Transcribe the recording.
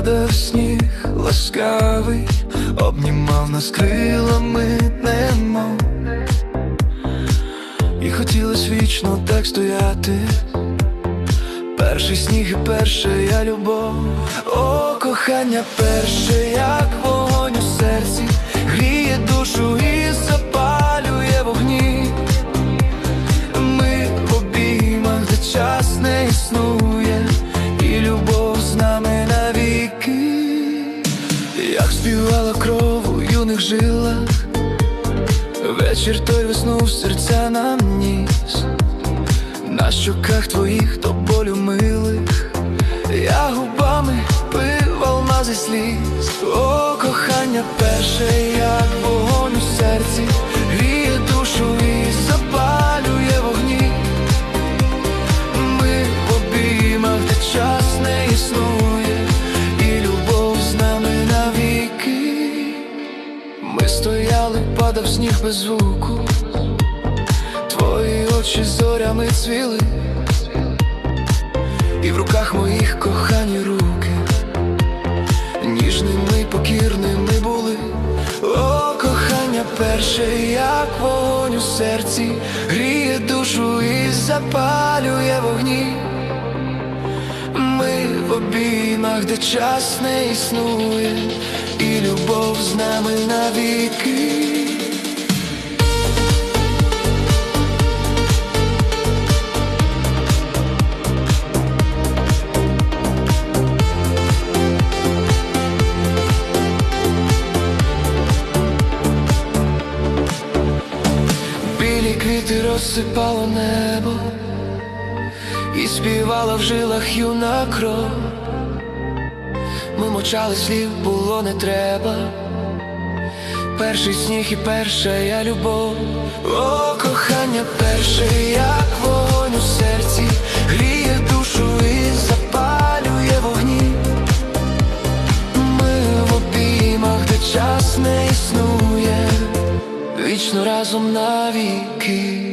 падав сніг ласкавий, обнімав нас крилами немо. І хотілось вічно так стояти. Перший сніг і перша я любов, о, кохання перше, як вогонь у серці, гріє душу і запалює вогні. Ми в обіймах, де час не існує, жилах, вечір той весну в серця нам ніс. На щоках твоїх до болю милих, я губами пив алмази сліз, о, кохання перше, як вогонь падав сніг без звуку. Твої очі зорями цвіли, і в руках моїх кохані руки, ніжними, покірними були, о, кохання перше, як вогонь у серці, гріє душу і запалює вогні. Ми в обіймах, де час не існує, і любов з нами навіки. Розсипало небо, і співала в жилах юна кров. Ми мовчали слів, було не треба. Перший сніг і перша я любов, о, кохання перше, як вогонь у серці, гріє душу і запалює вогні. Ми в обіймах, де час не існує, вічно разом навіки.